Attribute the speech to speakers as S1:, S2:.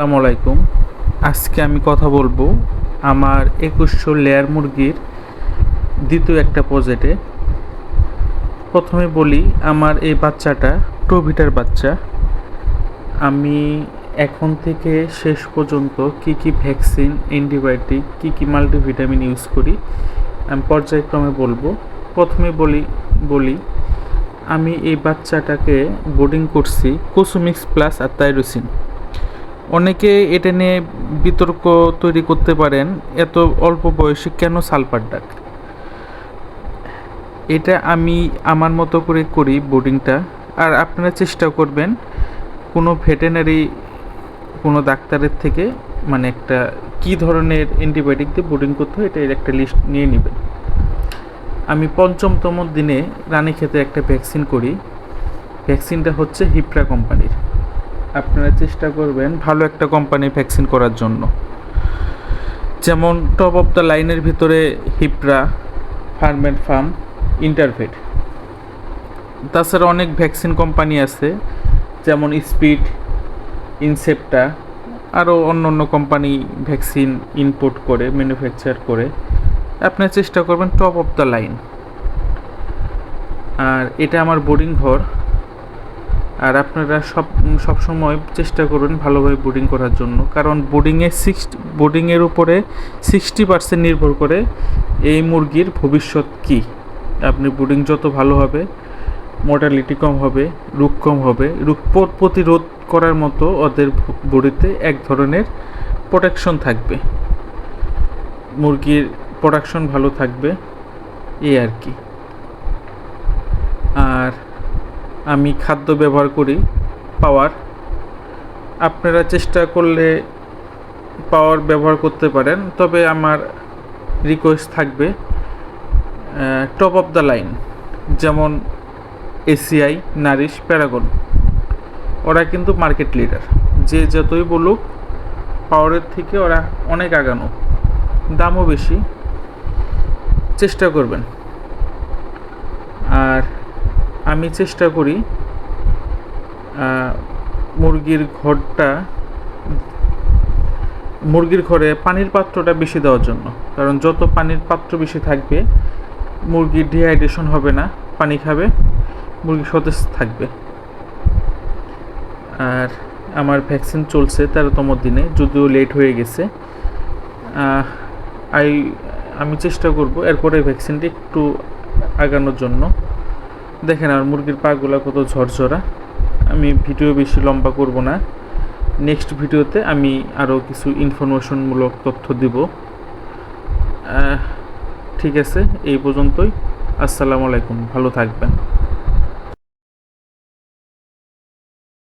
S1: আসসালামু আলাইকুম। আজকে আমি কথা বলব আমার একুশশো লেয়ার মুরগির দ্বিতীয় একটা প্রজেক্টে। প্রথমে বলি, আমার এই বাচ্চাটা টোভিটার বাচ্চা। আমি এখন থেকে শেষ পর্যন্ত কি কি ভ্যাকসিন, অ্যান্টিবায়োটিক, কি কি মাল্টিভিটামিন ইউজ করি, আমি পর্যায়ক্রমে বলব। প্রথমে বলি বলি, আমি এই বাচ্চাটাকে বোর্ডিং করছি কোসুমিক্স প্লাস আর তাইরোসিন অনেকে এটা নিয়ে বিতর্ক তৈরি করতে পারেন, এত অল্প বয়সে কেন সালফার ডাক? এটা আমি আমার মতো করে করি বোর্ডিংটা, আর আপনারা চেষ্টা করবেন কোনো ভেটেনারি, কোনো ডাক্তারের থেকে মানে একটা কী ধরনের অ্যান্টিবায়োটিক দিয়ে বোর্ডিং করতে হয় এটা একটা লিস্ট নিয়ে নেবেন। আমি পঞ্চমতম দিনে রানী খেতে একটা ভ্যাকসিন করি, ভ্যাকসিনটা হচ্ছে হিপ্রা কোম্পানির। আপনারা চেষ্টা করবেন ভালো একটা কোম্পানির ভ্যাকসিন করার জন্য। যেমন টপ অফ দ্য লাইনের ভিতরে Hipra, farm and farm, Intervet. তাছাড়া অনেক ভ্যাকসিন কোম্পানি আছে, যেমন স্পিড, ইনসেপ্টা, আরও অন্য অন্য কোম্পানি ভ্যাকসিন ইনপুট করে ম্যানুফ্যাকচার করে। আপনার চেষ্টা করবেন টপ অফ দ্য লাইন আর এটা আমার বোর্ডিং ঘর। আর আপনারা সব সবসময় চেষ্টা করবেন ভালোভাবে বোর্ডিং করার জন্য। কারণ বোর্ডিংয়ে সিক্সটি বোর্ডিংয়ের উপরে সিক্সটি পার্সেন্ট নির্ভর করে এই মুরগির ভবিষ্যৎ কী। আপনি বোর্ডিং যত ভালো হবে মর্টালিটি কম হবে, রোগ কম হবে, রোগ প্রতিরোধ করার মতো ওদের বডিতে এক ধরনের প্রোটেকশন থাকবে। মুরগির প্রোডাকশন ভালো থাকবে, এই আর কি আর আমি খাদ্য ব্যবহার করি, পাওয়ার। আপনারা চেষ্টা করলে পাওয়ার ব্যবহার করতে পারেন, তবে আমার রিকোয়েস্ট থাকবে টপ অফ দ্য লাইন যেমন এসিআই নারিশ, প্যারাগন। ওরা কিন্তু মার্কেট লিডার যে যতই বলুক, পাওয়ারের থেকে ওরা অনেক আগানো। দামও বেশি। চেষ্টা করবেন। আর আমি চেষ্টা করি মুরগির ঘরটা, মুরগির ঘরে পানির পাত্রটা বেশি দেওয়ার জন্য। কারণ যত পানির পাত্র বেশি থাকবে, মুরগির ডিহাইড্রেশন হবে না, পানি খাবে মুরগি সতেজ থাকবে। আর আমার ভ্যাকসিন চলছে তেরোতম দিনে, যদিও লেট হয়ে গেছে। আই, আমি চেষ্টা করব এরপরে ভ্যাকসিনটি একটু আগানোর জন্য। দেখেন আর মুরগির পাগুলো কত ঝরঝরা। আমি ভিডিও বেশি লম্বা করব না। নেক্সট ভিডিওতে আমি আরও কিছু ইনফরমেশনমূলক তথ্য দিব। ঠিক আছে, এই পর্যন্তই। আসসালামু আলাইকুম, ভালো থাকবেন।